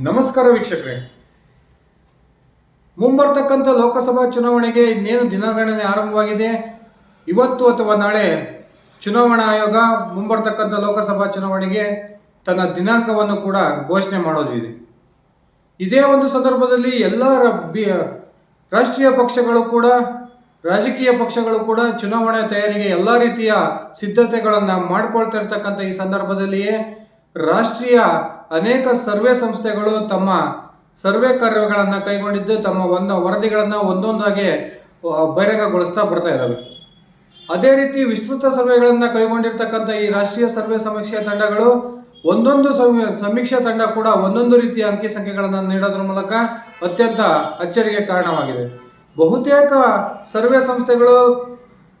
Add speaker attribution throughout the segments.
Speaker 1: ನಮಸ್ಕಾರ ವೀಕ್ಷಕರೇ. ಮುಂಬರ್ತಕ್ಕಂಥ ಲೋಕಸಭಾ ಚುನಾವಣೆಗೆ ಇನ್ನೇನು ದಿನಗಣನೆ ಆರಂಭವಾಗಿದೆ? ಇವತ್ತು ಅಥವಾ ನಾಳೆ ಚುನಾವಣಾ ಆಯೋಗ ಮುಂಬರ್ತಕ್ಕಂಥ ಲೋಕಸಭಾ ಚುನಾವಣೆಗೆ ತನ್ನ ದಿನಾಂಕವನ್ನು ಕೂಡ ಘೋಷಣೆ ಮಾಡೋದಿದೆ. ಇದೇ ಒಂದು ಸಂದರ್ಭದಲ್ಲಿ ಎಲ್ಲ ರಾಷ್ಟ್ರೀಯ ಪಕ್ಷಗಳು ಕೂಡ, ರಾಜಕೀಯ ಪಕ್ಷಗಳು ಕೂಡ ಚುನಾವಣೆ ತಯಾರಿಗೆ ಎಲ್ಲ ರೀತಿಯ ಸಿದ್ಧತೆಗಳನ್ನು ಮಾಡ್ಕೊಳ್ತಾ ಇರ್ತಕ್ಕಂಥ ಈ ಸಂದರ್ಭದಲ್ಲಿಯೇ ರಾಷ್ಟ್ರೀಯ ಅನೇಕ ಸರ್ವೆ ಸಂಸ್ಥೆಗಳು ತಮ್ಮ ಸರ್ವೆ ಕಾರ್ಯಗಳನ್ನು ಕೈಗೊಂಡಿದ್ದು ತಮ್ಮ ಒಂದು ವರದಿಗಳನ್ನು ಒಂದೊಂದಾಗಿ ಬಹಿರಂಗಗೊಳಿಸ್ತಾ ಬರ್ತಾ ಇದ್ದಾವೆ. ಅದೇ ರೀತಿ ವಿಸ್ತೃತ ಸರ್ವೆಗಳನ್ನು ಕೈಗೊಂಡಿರ್ತಕ್ಕಂಥ ಈ ರಾಷ್ಟ್ರೀಯ ಸರ್ವೆ ಸಮೀಕ್ಷೆ ತಂಡಗಳು ಒಂದೊಂದು ಸಮಿ- ಸಮೀಕ್ಷಾ ತಂಡ ಕೂಡ ಒಂದೊಂದು ರೀತಿಯ ಅಂಕಿ ಸಂಖ್ಯೆಗಳನ್ನು ನೀಡೋದ್ರ ಮೂಲಕ ಅತ್ಯಂತ ಅಚ್ಚರಿಗೆ ಕಾರಣವಾಗಿದೆ. ಬಹುತೇಕ ಸರ್ವೆ ಸಂಸ್ಥೆಗಳು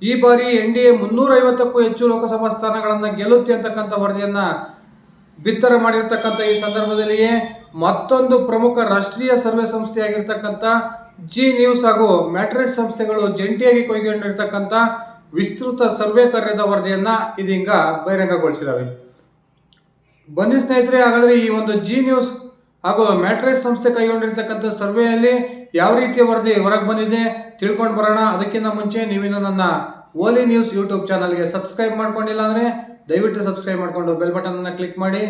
Speaker 1: ಈ ಬಾರಿ ಎನ್ ಡಿ ಎ ಮುನ್ನೂರೈವತ್ತಕ್ಕೂ ಹೆಚ್ಚು ಲೋಕಸಭಾ ಸ್ಥಾನಗಳನ್ನು ಗೆಲ್ಲುತ್ತೆ ಅಂತಕ್ಕಂಥ ವರದಿಯನ್ನ ಬಿತ್ತರ ಮಾಡಿರ್ತಕ್ಕಂಥ ಈ ಸಂದರ್ಭದಲ್ಲಿಯೇ ಮತ್ತೊಂದು ಪ್ರಮುಖ ರಾಷ್ಟ್ರೀಯ ಸರ್ವೆ ಸಂಸ್ಥೆಯಾಗಿರ್ತಕ್ಕಂಥ ಜಿ ನ್ಯೂಸ್ ಹಾಗೂ ಮ್ಯಾಟ್ರಿಸ್ ಸಂಸ್ಥೆಗಳು ಜಂಟಿಯಾಗಿ ಕೈಗೊಂಡಿರ್ತಕ್ಕಂಥ ವಿಸ್ತೃತ ಸರ್ವೆ ಕಾರ್ಯದ ವರದಿಯನ್ನ ಇದೀಗ ಬಹಿರಂಗಗೊಳಿಸಿದ್ದಾವೆ. ಬನ್ನಿ ಸ್ನೇಹಿತರೆ, ಹಾಗಾದ್ರೆ ಈ ಒಂದು ಜಿ ನ್ಯೂಸ್ ಹಾಗೂ ಮ್ಯಾಟ್ರಿಸ್ ಸಂಸ್ಥೆ ಕೈಗೊಂಡಿರ್ತಕ್ಕಂಥ ಸರ್ವೆಯಲ್ಲಿ ಯಾವ ರೀತಿಯ ವರದಿ ಹೊರಗೆ ಬಂದಿದೆ ತಿಳ್ಕೊಂಡು ಬರೋಣ. ಅದಕ್ಕಿಂತ ಮುಂಚೆ ನೀವಿನ್ನು ನನ್ನ ಓಲಿ ನ್ಯೂಸ್ ಯೂಟ್ಯೂಬ್ ಚಾನಲ್ಗೆ ಸಬ್ಸ್ಕ್ರೈಬ್ ಮಾಡ್ಕೊಂಡಿಲ್ಲ ಅಂದರೆ ದಯವಿಟ್ಟು ಸಬ್ಸ್ಕ್ರೈಬ್ ಮಾಡಿಕೊಂಡು ಬೆಲ್ ಬಟನನ್ನು ಕ್ಲಿಕ್ ಮಾಡಿ.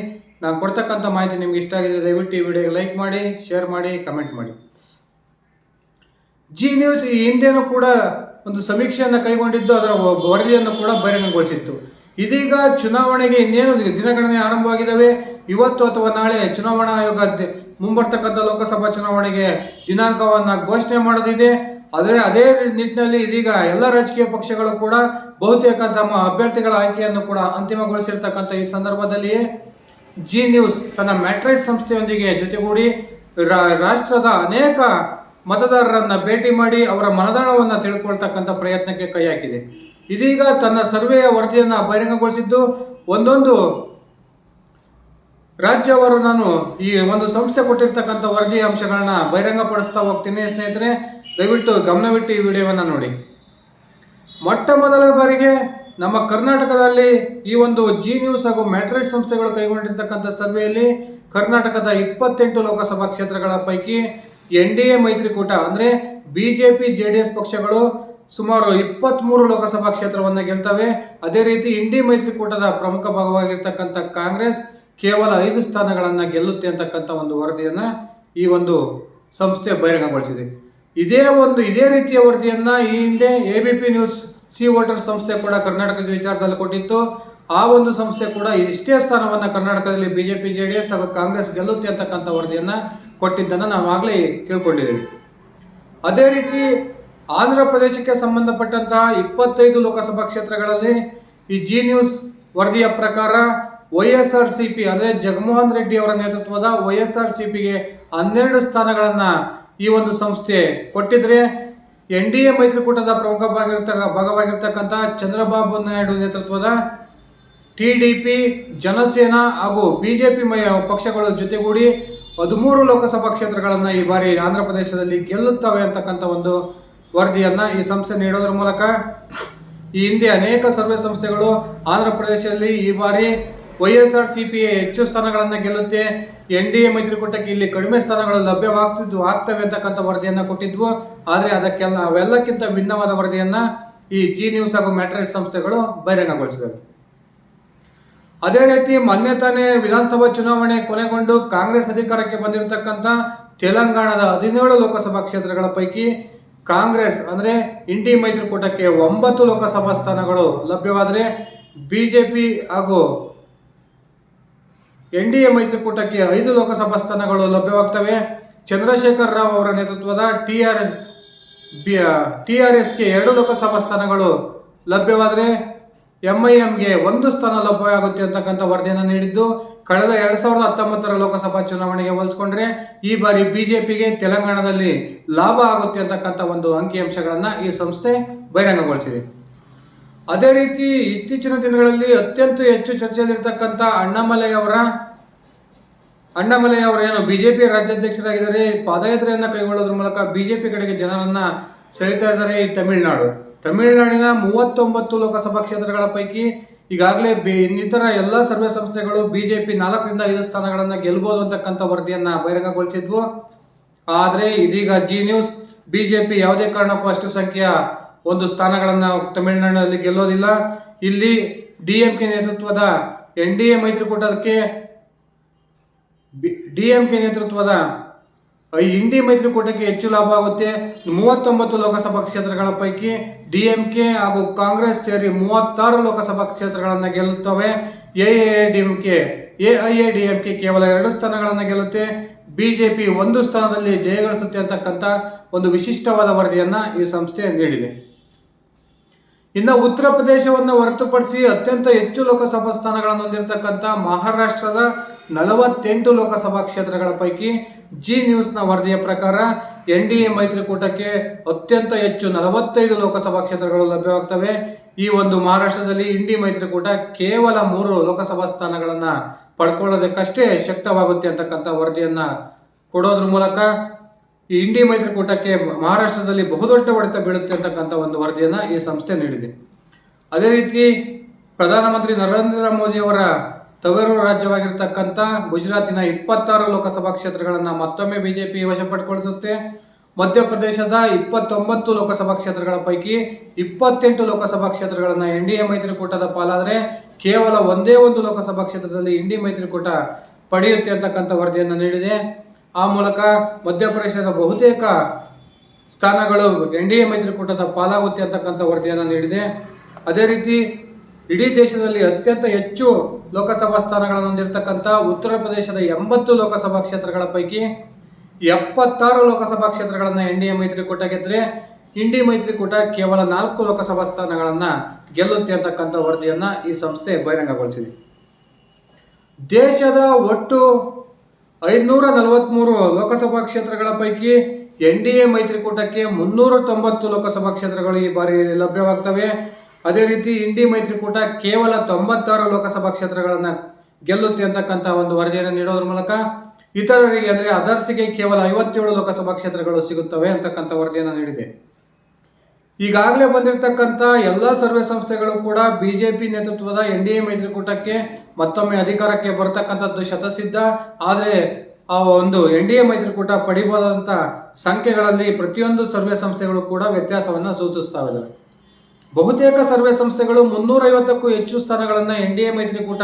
Speaker 1: ನಾನು ಕೊಡ್ತಕ್ಕಂಥ ಮಾಹಿತಿ ನಿಮ್ಗೆ ಇಷ್ಟ ಆಗಿದೆ ದಯವಿಟ್ಟು ಈ ವಿಡಿಯೋಗೆ ಲೈಕ್ ಮಾಡಿ ಶೇರ್ ಮಾಡಿ ಕಮೆಂಟ್ ಮಾಡಿ. ಜಿ ನ್ಯೂಸ್ ಈ ಹಿಂದೆನೂ ಕೂಡ ಒಂದು ಸಮೀಕ್ಷೆಯನ್ನು ಕೈಗೊಂಡಿದ್ದು, ಅದರ ವರದಿಯನ್ನು ಕೂಡ ಬಹಿರಂಗಗೊಳಿಸಿತ್ತು. ಇದೀಗ ಚುನಾವಣೆಗೆ ಇನ್ನೇನು ದಿನಗಣನೆ ಆರಂಭವಾಗಿದ್ದಾವೆ? ಇವತ್ತು ಅಥವಾ ನಾಳೆ ಚುನಾವಣಾ ಆಯೋಗ ಮುಂಬರ್ತಕ್ಕಂಥ ಲೋಕಸಭಾ ಚುನಾವಣೆಗೆ ದಿನಾಂಕವನ್ನು ಘೋಷಣೆ ಮಾಡೋದಿದೆ. ಅದೇ ಅದೇ ನಿಟ್ಟಿನಲ್ಲಿ ಇದೀಗ ಎಲ್ಲ ರಾಜಕೀಯ ಪಕ್ಷಗಳು ಕೂಡ ಬಹುತೇಕ ತಮ್ಮ ಅಭ್ಯರ್ಥಿಗಳ ಆಯ್ಕೆಯನ್ನು ಕೂಡ ಅಂತಿಮಗೊಳಿಸಿರ್ತಕ್ಕಂಥ ಈ ಸಂದರ್ಭದಲ್ಲಿಯೇ ಜಿ ನ್ಯೂಸ್ ತನ್ನ ಮ್ಯಾಟ್ರೈಸ್ ಸಂಸ್ಥೆಯೊಂದಿಗೆ ಜೊತೆಗೂಡಿ ರಾಷ್ಟ್ರದ ಅನೇಕ ಮತದಾರರನ್ನ ಭೇಟಿ ಮಾಡಿ ಅವರ ಮನದಾಳವನ್ನು ತಿಳ್ಕೊಳ್ತಕ್ಕಂಥ ಪ್ರಯತ್ನಕ್ಕೆ ಕೈ ಹಾಕಿದೆ. ಇದೀಗ ತನ್ನ ಸರ್ವೆಯ ವರದಿಯನ್ನು ಬಹಿರಂಗಗೊಳಿಸಿದ್ದು ಒಂದೊಂದು ರಾಜ್ಯವರು ನಾನು ಈ ಒಂದು ಸಂಸ್ಥೆ ಕೊಟ್ಟಿರ್ತಕ್ಕಂಥ ವರದಿ ಅಂಶಗಳನ್ನ ಬಹಿರಂಗಪಡಿಸ್ತಾ ಹೋಗ್ತೀನಿ ಸ್ನೇಹಿತರೆ. ದಯವಿಟ್ಟು ಗಮನವಿಟ್ಟು ಈ ವಿಡಿಯೋವನ್ನು ನೋಡಿ. ಮೊಟ್ಟ ಮೊದಲ ಬಾರಿಗೆ ನಮ್ಮ ಕರ್ನಾಟಕದಲ್ಲಿ ಈ ಒಂದು ಜಿ ನ್ಯೂಸ್ ಹಾಗೂ ಮ್ಯಾಟ್ರಿಕ್ಸ್ ಸಂಸ್ಥೆಗಳು ಕೈಗೊಂಡಿರ್ತಕ್ಕಂಥ ಸರ್ವೆಯಲ್ಲಿ ಕರ್ನಾಟಕದ ಇಪ್ಪತ್ತೆಂಟು ಲೋಕಸಭಾ ಕ್ಷೇತ್ರಗಳ ಪೈಕಿ ಎನ್ ಡಿ ಎ ಮೈತ್ರಿಕೂಟ ಅಂದರೆ B J P, J D S ಪಕ್ಷಗಳು ಸುಮಾರು ಇಪ್ಪತ್ತ್ಮೂರು ಲೋಕಸಭಾ ಕ್ಷೇತ್ರವನ್ನು ಗೆಲ್ತವೆ. ಅದೇ ರೀತಿ ಇಂಡಿ ಮೈತ್ರಿಕೂಟದ ಪ್ರಮುಖ ಭಾಗವಾಗಿರ್ತಕ್ಕಂಥ ಕಾಂಗ್ರೆಸ್ ಕೇವಲ ಐದು ಸ್ಥಾನಗಳನ್ನು ಗೆಲ್ಲುತ್ತೆ ಅಂತಕ್ಕಂಥ ಒಂದು ವರದಿಯನ್ನು ಈ ಒಂದು ಸಂಸ್ಥೆ ಬಹಿರಂಗಗೊಳಿಸಿದೆ. ಇದೇ ಒಂದು, ಇದೇ ರೀತಿಯ ವರದಿಯನ್ನು ಈ ಹಿಂದೆ A B P news C voter ಸಂಸ್ಥೆ ಕೂಡ ಕರ್ನಾಟಕದ ವಿಚಾರದಲ್ಲಿ ಕೊಟ್ಟಿತ್ತು. ಆ ಒಂದು ಸಂಸ್ಥೆ ಕೂಡ ಇಷ್ಟೇ ಸ್ಥಾನವನ್ನು ಕರ್ನಾಟಕದಲ್ಲಿ ಬಿಜೆಪಿ ಜೆ ಡಿ ಎಸ್ ಹಾಗೂ ಕಾಂಗ್ರೆಸ್ ಗೆಲ್ಲುತ್ತೆ ಅಂತಕ್ಕಂಥ ವರದಿಯನ್ನು ಕೊಟ್ಟಿದ್ದನ್ನು ನಾವು ಆಗಲೇ ತಿಳ್ಕೊಂಡಿದ್ದೀವಿ ಅದೇ ರೀತಿ ಆಂಧ್ರ ಪ್ರದೇಶಕ್ಕೆ ಸಂಬಂಧಪಟ್ಟಂತಹ ಇಪ್ಪತ್ತೈದು ಲೋಕಸಭಾ ಕ್ಷೇತ್ರಗಳಲ್ಲಿ ಈ ಜಿ ನ್ಯೂಸ್ ವರದಿಯ ಪ್ರಕಾರ Y S R C P ಅಂದರೆ ಜಗನ್ಮೋಹನ್ ರೆಡ್ಡಿ ಅವರ ನೇತೃತ್ವದ ವೈ ಎಸ್ ಆರ್ ಸಿ ಪಿಗೆ ಹನ್ನೆರಡು ಸ್ಥಾನಗಳನ್ನು ಈ ಒಂದು ಸಂಸ್ಥೆ ಕೊಟ್ಟಿದ್ರೆ ಎನ್ ಡಿ ಎ ಮೈತ್ರಿಕೂಟದ ಪ್ರಮುಖ ಭಾಗವಾಗಿರ್ತಕ್ಕ ಭಾಗವಾಗಿರ್ತಕ್ಕಂಥ ಚಂದ್ರಬಾಬು ನಾಯ್ಡು ನೇತೃತ್ವದ ಟಿ ಡಿ ಪಿ, ಜನಸೇನಾ ಹಾಗೂ ಬಿಜೆಪಿ ಪಕ್ಷಗಳ ಜೊತೆಗೂಡಿ ಹದಿಮೂರು ಲೋಕಸಭಾ ಕ್ಷೇತ್ರಗಳನ್ನು ಈ ಬಾರಿ ಆಂಧ್ರ ಪ್ರದೇಶದಲ್ಲಿ ಗೆಲ್ಲುತ್ತವೆ ಅಂತಕ್ಕಂಥ ಒಂದು ವರದಿಯನ್ನು ಈ ಸಂಸ್ಥೆ ನೀಡೋದ್ರ ಮೂಲಕ ಈ ಹಿಂದೆ ಅನೇಕ ಸರ್ವೆ ಸಂಸ್ಥೆಗಳು ಆಂಧ್ರ ಪ್ರದೇಶದಲ್ಲಿ ಈ ಬಾರಿ Y S R C P ಹೆಚ್ಚು ಸ್ಥಾನಗಳನ್ನು ಗೆಲ್ಲುತ್ತೆ. ಎನ್ ಡಿ ಎ ಮೈತ್ರಿಕೂಟಕ್ಕೆ ಇಲ್ಲಿ ಕಡಿಮೆ ಸ್ಥಾನಗಳು ಲಭ್ಯವಾಗ್ತಿದ್ದು, ಆಗ್ತವೆ ಅಂತಕ್ಕಂಥ ವರದಿಯನ್ನು ಕೊಟ್ಟಿದ್ವು. ಆದರೆ ಅದಕ್ಕೆಲ್ಲ ಅವೆಲ್ಲಕ್ಕಿಂತ ಭಿನ್ನವಾದ ವರದಿಯನ್ನು ಈ ಜಿ ನ್ಯೂಸ್ ಹಾಗೂ ಮ್ಯಾಟ್ರಿಕ್ಸ್ ಸಂಸ್ಥೆಗಳು ಬಹಿರಂಗಗೊಳಿಸಿದವು. ಅದೇ ರೀತಿ ಮೊನ್ನೆ ತಾನೇ ವಿಧಾನಸಭಾ ಚುನಾವಣೆ ಕೊನೆಗೊಂಡು ಕಾಂಗ್ರೆಸ್ ಅಧಿಕಾರಕ್ಕೆ ಬಂದಿರತಕ್ಕಂಥ ತೆಲಂಗಾಣದ ಹದಿನೇಳು ಲೋಕಸಭಾ ಕ್ಷೇತ್ರಗಳ ಪೈಕಿ ಕಾಂಗ್ರೆಸ್ ಅಂದರೆ ಇಂಡಿ ಮೈತ್ರಿಕೂಟಕ್ಕೆ ಒಂಬತ್ತು ಲೋಕಸಭಾ ಸ್ಥಾನಗಳು ಲಭ್ಯವಾದರೆ ಬಿಜೆಪಿ ಹಾಗೂ ಎನ್ ಡಿ ಎ ಮೈತ್ರಿಕೂಟಕ್ಕೆ ಐದು ಲೋಕಸಭಾ ಸ್ಥಾನಗಳು ಲಭ್ಯವಾಗ್ತವೆ. ಚಂದ್ರಶೇಖರ್ ರಾವ್ ಅವರ ನೇತೃತ್ವದ T R S T R ಎಸ್ಗೆ ಎರಡು ಲೋಕಸಭಾ ಸ್ಥಾನಗಳು ಲಭ್ಯವಾದರೆ ಎಂಗೆ ಒಂದು ಸ್ಥಾನ ಲಭ್ಯವಾಗುತ್ತೆ ಅಂತಕ್ಕಂಥ ವರದಿಯನ್ನು ನೀಡಿದ್ದು. ಕಳೆದ ಎರಡು ಸಾವಿರದ ಹತ್ತೊಂಬತ್ತರ ಲೋಕಸಭಾ ಚುನಾವಣೆಗೆ ಹೋಲಿಸ್ಕೊಂಡ್ರೆ ಈ ಬಾರಿ ಬಿಜೆಪಿಗೆ ತೆಲಂಗಾಣದಲ್ಲಿ ಲಾಭ ಆಗುತ್ತೆ ಅಂತಕ್ಕಂಥ ಒಂದು ಅಂಕಿಅಂಶಗಳನ್ನು ಈ ಸಂಸ್ಥೆ ಬಹಿರಂಗಗೊಳಿಸಿದೆ. ಅದೇ ರೀತಿ ಇತ್ತೀಚಿನ ದಿನಗಳಲ್ಲಿ ಅತ್ಯಂತ ಹೆಚ್ಚು ಚರ್ಚೆಯಲ್ಲಿರ್ತಕ್ಕಂಥ ಅಣ್ಣಾಮಲೈ ಅವರ ಅಣ್ಣಾಮಲೈ ಅವರೇನು ಬಿಜೆಪಿ ರಾಜ್ಯಾಧ್ಯಕ್ಷರಾಗಿದ್ದಾರೆ ಪಾದಯಾತ್ರೆಯನ್ನು ಕೈಗೊಳ್ಳೋದ್ರ ಮೂಲಕ ಬಿಜೆಪಿ ಕಡೆಗೆ ಜನರನ್ನ ಸೆಳೀತಾ ಇದ್ದಾರೆ ಈ ತಮಿಳುನಾಡು. ತಮಿಳುನಾಡಿನ ಮೂವತ್ತೊಂಬತ್ತು ಲೋಕಸಭಾ ಕ್ಷೇತ್ರಗಳ ಪೈಕಿ ಈಗಾಗಲೇ ಬಿ, ಇನ್ನಿತರ ಎಲ್ಲ ಸರ್ವೆ ಸಂಸ್ಥೆಗಳು ಬಿಜೆಪಿ ನಾಲ್ಕರಿಂದ ಐದು ಸ್ಥಾನಗಳನ್ನು ಗೆಲ್ಬೋದು ಅಂತಕ್ಕಂಥ ವರದಿಯನ್ನ ಬಹಿರಂಗಗೊಳಿಸಿದ್ವು. ಆದರೆ ಇದೀಗ ಜಿ ನ್ಯೂಸ್ ಬಿಜೆಪಿ ಯಾವುದೇ ಕಾರಣಕ್ಕೂ ಅಷ್ಟು ಸಂಖ್ಯೆಯ ಒಂದು ಸ್ಥಾನಗಳನ್ನು ತಮಿಳುನಾಡಿನಲ್ಲಿ ಗೆಲ್ಲೋದಿಲ್ಲ. ಇಲ್ಲಿ ಡಿ ಎಂ ಕೆ ನೇತೃತ್ವದ ಎನ್ ಡಿ ಎ ಮೈತ್ರಿಕೂಟಕ್ಕೆ ಡಿ ಎಂ ಕೆ ನೇತೃತ್ವದ ಎನ್ ಡಿ ಮೈತ್ರಿಕೂಟಕ್ಕೆ ಹೆಚ್ಚು ಲಾಭ ಆಗುತ್ತೆ. ಮೂವತ್ತೊಂಬತ್ತು ಲೋಕಸಭಾ ಕ್ಷೇತ್ರಗಳ ಪೈಕಿ ಡಿ ಎಂ ಕೆ ಹಾಗೂ ಕಾಂಗ್ರೆಸ್ ಸೇರಿ ಮೂವತ್ತಾರು ಲೋಕಸಭಾ ಕ್ಷೇತ್ರಗಳನ್ನು ಗೆಲ್ಲುತ್ತವೆ. A D M K, A I A D M K ಕೇವಲ ಎರಡು ಸ್ಥಾನಗಳನ್ನು ಗೆಲ್ಲುತ್ತೆ. ಬಿಜೆಪಿ ಒಂದು ಸ್ಥಾನದಲ್ಲಿ ಜಯಗಳಿಸುತ್ತೆ ಅಂತಕ್ಕಂಥ ಒಂದು ವಿಶಿಷ್ಟವಾದ ವರದಿಯನ್ನು ಈ ಸಂಸ್ಥೆ ನೀಡಿದೆ. ಇನ್ನು ಉತ್ತರ ಪ್ರದೇಶವನ್ನು ಹೊರತುಪಡಿಸಿ ಅತ್ಯಂತ ಹೆಚ್ಚು ಲೋಕಸಭಾ ಸ್ಥಾನಗಳನ್ನು ಹೊಂದಿರತಕ್ಕಂಥ ಮಹಾರಾಷ್ಟ್ರದ ನಲವತ್ತೆಂಟು ಲೋಕಸಭಾ ಕ್ಷೇತ್ರಗಳ ಪೈಕಿ ಜಿ ನ್ಯೂಸ್ನ ವರದಿಯ ಪ್ರಕಾರ ಎನ್ ಡಿ ಎ ಮೈತ್ರಿಕೂಟಕ್ಕೆ ಅತ್ಯಂತ ಹೆಚ್ಚು ನಲವತ್ತೈದು ಲೋಕಸಭಾ ಕ್ಷೇತ್ರಗಳು ಲಭ್ಯವಾಗ್ತವೆ. ಈ ಒಂದು ಮಹಾರಾಷ್ಟ್ರದಲ್ಲಿ ಇಂಡಿ ಮೈತ್ರಿಕೂಟ ಕೇವಲ ಮೂರು ಲೋಕಸಭಾ ಸ್ಥಾನಗಳನ್ನು ಪಡ್ಕೊಳ್ಳೋದಕ್ಕಷ್ಟೇ ಶಕ್ತವಾಗುತ್ತೆ ಅಂತಕ್ಕಂಥ ವರದಿಯನ್ನು ಕೊಡೋದ್ರ ಮೂಲಕ ಈ ಇಂಡಿ ಮೈತ್ರಿಕೂಟಕ್ಕೆ ಮಹಾರಾಷ್ಟ್ರದಲ್ಲಿ ಬಹುದೊಡ್ಡ ಹೊಡೆತ ಬೀಳುತ್ತೆ ಅಂತಕ್ಕಂಥ ಒಂದು ವರದಿಯನ್ನು ಈ ಸಂಸ್ಥೆ ನೀಡಿದೆ. ಅದೇ ರೀತಿ ಪ್ರಧಾನಮಂತ್ರಿ ನರೇಂದ್ರ ಮೋದಿಯವರ ತವರು ರಾಜ್ಯವಾಗಿರ್ತಕ್ಕಂಥ ಗುಜರಾತಿನ ಇಪ್ಪತ್ತಾರು ಲೋಕಸಭಾ ಕ್ಷೇತ್ರಗಳನ್ನು ಮತ್ತೊಮ್ಮೆ ಬಿಜೆಪಿ ವಶಪಡಿಸಿಕೊಳ್ಳಿಸುತ್ತೆ ಮಧ್ಯಪ್ರದೇಶದ ಇಪ್ಪತ್ತೊಂಬತ್ತು ಲೋಕಸಭಾ ಕ್ಷೇತ್ರಗಳ ಪೈಕಿ ಇಪ್ಪತ್ತೆಂಟು ಲೋಕಸಭಾ ಕ್ಷೇತ್ರಗಳನ್ನು ಎನ್ ಡಿ ಎ ಮೈತ್ರಿಕೂಟದ ಪಾಲಾದರೆ ಕೇವಲ ಒಂದೇ ಒಂದು ಲೋಕಸಭಾ ಕ್ಷೇತ್ರದಲ್ಲಿ ಇಂಡಿ ಮೈತ್ರಿಕೂಟ ಪಡೆಯುತ್ತೆ ಅಂತಕ್ಕಂಥ ವರದಿಯನ್ನು ನೀಡಿದೆ. ಆ ಮೂಲಕ ಮಧ್ಯಪ್ರದೇಶದ ಬಹುತೇಕ ಸ್ಥಾನಗಳು ಎನ್ ಡಿ ಎ ಮೈತ್ರಿಕೂಟದ ಪಾಲಾಗುತ್ತೆ ಅಂತಕ್ಕಂಥ ವರದಿಯನ್ನು ನೀಡಿದೆ. ಅದೇ ರೀತಿ ಇಡೀ ದೇಶದಲ್ಲಿ ಅತ್ಯಂತ ಹೆಚ್ಚು ಲೋಕಸಭಾ ಸ್ಥಾನಗಳನ್ನು ಹೊಂದಿರತಕ್ಕಂಥ ಉತ್ತರ ಪ್ರದೇಶದ ಎಂಬತ್ತು ಲೋಕಸಭಾ ಕ್ಷೇತ್ರಗಳ ಪೈಕಿ ಎಪ್ಪತ್ತಾರು ಲೋಕಸಭಾ ಕ್ಷೇತ್ರಗಳನ್ನು ಎನ್ ಡಿ ಎ ಮೈತ್ರಿಕೂಟ ಗೆದ್ದರೆ ಇಂಡಿ ಮೈತ್ರಿಕೂಟ ಕೇವಲ ನಾಲ್ಕು ಲೋಕಸಭಾ ಸ್ಥಾನಗಳನ್ನು ಗೆಲ್ಲುತ್ತೆ ಅಂತಕ್ಕಂಥ ವರದಿಯನ್ನು ಈ ಸಂಸ್ಥೆ ಬಹಿರಂಗಗೊಳಿಸಿದೆ. ದೇಶದ ಒಟ್ಟು ಐದುನೂರ ನಲವತ್ತ್ಮೂರು ಲೋಕಸಭಾ ಕ್ಷೇತ್ರಗಳ ಪೈಕಿ ಎನ್ ಡಿ ಎ ಮೈತ್ರಿಕೂಟಕ್ಕೆ ಮುನ್ನೂರ ತೊಂಬತ್ತು ಲೋಕಸಭಾ ಕ್ಷೇತ್ರಗಳು ಈ ಬಾರಿ ಲಭ್ಯವಾಗ್ತವೆ. ಅದೇ ರೀತಿ ಇಂಡಿ ಮೈತ್ರಿಕೂಟ ಕೇವಲ ತೊಂಬತ್ತಾರು ಲೋಕಸಭಾ ಕ್ಷೇತ್ರಗಳನ್ನು ಗೆಲ್ಲುತ್ತೆ ಅಂತಕ್ಕಂಥ ಒಂದು ವರದಿಯನ್ನು ನೀಡೋದ್ರ ಮೂಲಕ ಇತರರಿಗೆ ಅಂದರೆ ಅದರ್ಸಿಗೆ ಕೇವಲ ಐವತ್ತೇಳು ಲೋಕಸಭಾ ಕ್ಷೇತ್ರಗಳು ಸಿಗುತ್ತವೆ ಅಂತಕ್ಕಂಥ ವರದಿಯನ್ನು ನೀಡಿದೆ. ಈಗಾಗಲೇ ಬಂದಿರತಕ್ಕಂಥ ಎಲ್ಲ ಸರ್ವೆ ಸಂಸ್ಥೆಗಳು ಕೂಡ ಬಿಜೆಪಿ ನೇತೃತ್ವದ ಎನ್ ಡಿ ಎ ಮೈತ್ರಿಕೂಟಕ್ಕೆ ಮತ್ತೊಮ್ಮೆ ಅಧಿಕಾರಕ್ಕೆ ಬರತಕ್ಕಂಥದ್ದು ಶತಸಿದ್ಧ. ಆದರೆ ಆ ಒಂದು ಎನ್ ಡಿ ಎ ಮೈತ್ರಿಕೂಟ ಪಡಿಬಹುದಂಥ ಸಂಖ್ಯೆಗಳಲ್ಲಿ ಪ್ರತಿಯೊಂದು ಸರ್ವೆ ಸಂಸ್ಥೆಗಳು ಕೂಡ ವ್ಯತ್ಯಾಸವನ್ನು ಸೂಚಿಸ್ತಾವೆ ಬಹುತೇಕ ಸರ್ವೆ ಸಂಸ್ಥೆಗಳು ಮುನ್ನೂರೈವತ್ತಕ್ಕೂ ಹೆಚ್ಚು ಸ್ಥಾನಗಳನ್ನು ಎನ್ ಡಿ ಎ ಮೈತ್ರಿಕೂಟ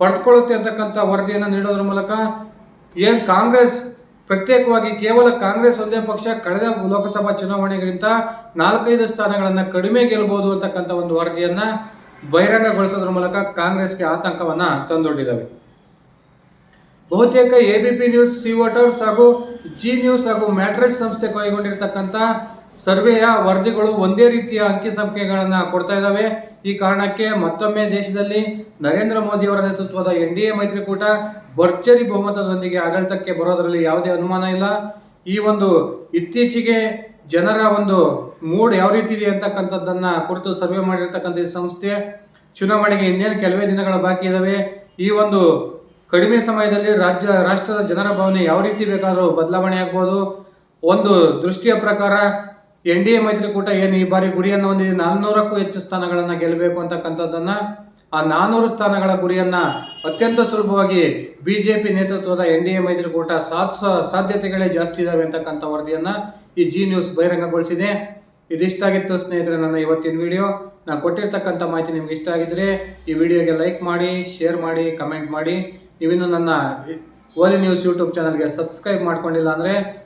Speaker 1: ಪಡೆದುಕೊಳ್ಳುತ್ತೆ ಅಂತಕ್ಕಂಥ ವರದಿಯನ್ನು ನೀಡೋದ್ರ ಮೂಲಕ ಏನು ಕಾಂಗ್ರೆಸ್ ಪ್ರತ್ಯೇಕವಾಗಿ ಕೇವಲ ಕಾಂಗ್ರೆಸ್ ಒಂದೇ ಪಕ್ಷ ಕಳೆದ ಲೋಕಸಭಾ ಚುನಾವಣೆಗಿಂತ ನಾಲ್ಕೈದು ಸ್ಥಾನಗಳನ್ನು ಕಡಿಮೆ ಗೆಲ್ಲಬಹುದು ಅಂತಕ್ಕಂಥ ಒಂದು ವರದಿಯನ್ನು ಬಹಿರಂಗಗೊಳಿಸೋದ್ರ ಮೂಲಕ ಕಾಂಗ್ರೆಸ್ಗೆ ಆತಂಕವನ್ನು ತಂದೊಡ್ಡಿದ್ದಾವೆ ಬಹುತೇಕ A B P news, C voters ಹಾಗೂ ಜಿ ನ್ಯೂಸ್ ಹಾಗೂ ಮ್ಯಾಟ್ರೆಸ್ ಸಂಸ್ಥೆ ಕೈಗೊಂಡಿರ್ತಕ್ಕಂಥ ಸರ್ವೆಯ ವರದಿಗಳು ಒಂದೇ ರೀತಿಯ ಅಂಕಿ ಸಂಖ್ಯೆಗಳನ್ನು ಕೊಡ್ತಾ ಇದ್ದಾವೆ. ಈ ಕಾರಣಕ್ಕೆ ಮತ್ತೊಮ್ಮೆ ದೇಶದಲ್ಲಿ ನರೇಂದ್ರ ಮೋದಿಯವರ ನೇತೃತ್ವದ ಎನ್ ಡಿ ಎ ಮೈತ್ರಿಕೂಟ ಭರ್ಜರಿ ಬಹುಮತದೊಂದಿಗೆ ಆಡಳಿತಕ್ಕೆ ಬರೋದರಲ್ಲಿ ಯಾವುದೇ ಅನುಮಾನ ಇಲ್ಲ. ಈ ಒಂದು ಇತ್ತೀಚೆಗೆ ಜನರ ಒಂದು ಮೂಡ್ ಯಾವ ರೀತಿ ಇದೆ ಅಂತಕ್ಕಂಥದ್ದನ್ನು ಕುರಿತು ಸರ್ವೆ ಮಾಡಿರ್ತಕ್ಕಂಥ ಈ ಸಂಸ್ಥೆ ಚುನಾವಣೆಗೆ ಇನ್ನೇನು ಕೆಲವೇ ದಿನಗಳ ಬಾಕಿ ಇದ್ದಾವೆ ಈ ಒಂದು ಕಡಿಮೆ ಸಮಯದಲ್ಲಿ ರಾಜ್ಯ, ರಾಷ್ಟ್ರದ ಜನರ ಭಾವನೆ ಯಾವ ರೀತಿ ಬೇಕಾದರೂ ಬದಲಾವಣೆ ಆಗ್ಬೋದು. ಒಂದು ದೃಷ್ಟಿಯ ಪ್ರಕಾರ ಎನ್ ಡಿ ಎ ಮೈತ್ರಿಕೂಟ ಏನು ಈ ಬಾರಿ ಗುರಿಯನ್ನು ಹೊಂದಿದೆ ನಾಲ್ನೂರಕ್ಕೂ ಹೆಚ್ಚು ಸ್ಥಾನಗಳನ್ನು ಗೆಲ್ಲಬೇಕು ಅಂತಕ್ಕಂಥದ್ದನ್ನು ಆ ನಾನೂರು ಸ್ಥಾನಗಳ ಗುರಿಯನ್ನು ಅತ್ಯಂತ ಸುಲಭವಾಗಿ ಬಿ ಜೆ ಪಿ ನೇತೃತ್ವದ ಎನ್ ಡಿ ಎ ಮೈತ್ರಿಕೂಟ ಸಾಧ್ಯತೆಗಳೇ ಜಾಸ್ತಿ ಇದ್ದಾವೆ ಅಂತಕ್ಕಂಥ ವರದಿಯನ್ನು ಈ ಜಿ ನ್ಯೂಸ್ ಬಹಿರಂಗಗೊಳಿಸಿದೆ. ಇದಿಷ್ಟಾಗಿತ್ತು ಸ್ನೇಹಿತರೆ ನನ್ನ ಇವತ್ತಿನ ವಿಡಿಯೋ. ನಾನು ಕೊಟ್ಟಿರ್ತಕ್ಕಂಥ ಮಾಹಿತಿ ನಿಮ್ಗೆ ಇಷ್ಟ ಆಗಿದ್ರೆ ಈ ವಿಡಿಯೋಗೆ ಲೈಕ್ ಮಾಡಿ, ಶೇರ್ ಮಾಡಿ, ಕಮೆಂಟ್ ಮಾಡಿ. ನೀವಿನ್ನು ನನ್ನ ಓಲಿ ನ್ಯೂಸ್ ಯೂಟ್ಯೂಬ್ ಚಾನಲ್ಗೆ ಸಬ್ಸ್ಕ್ರೈಬ್ ಮಾಡ್ಕೊಂಡಿಲ್ಲ ಅಂದರೆ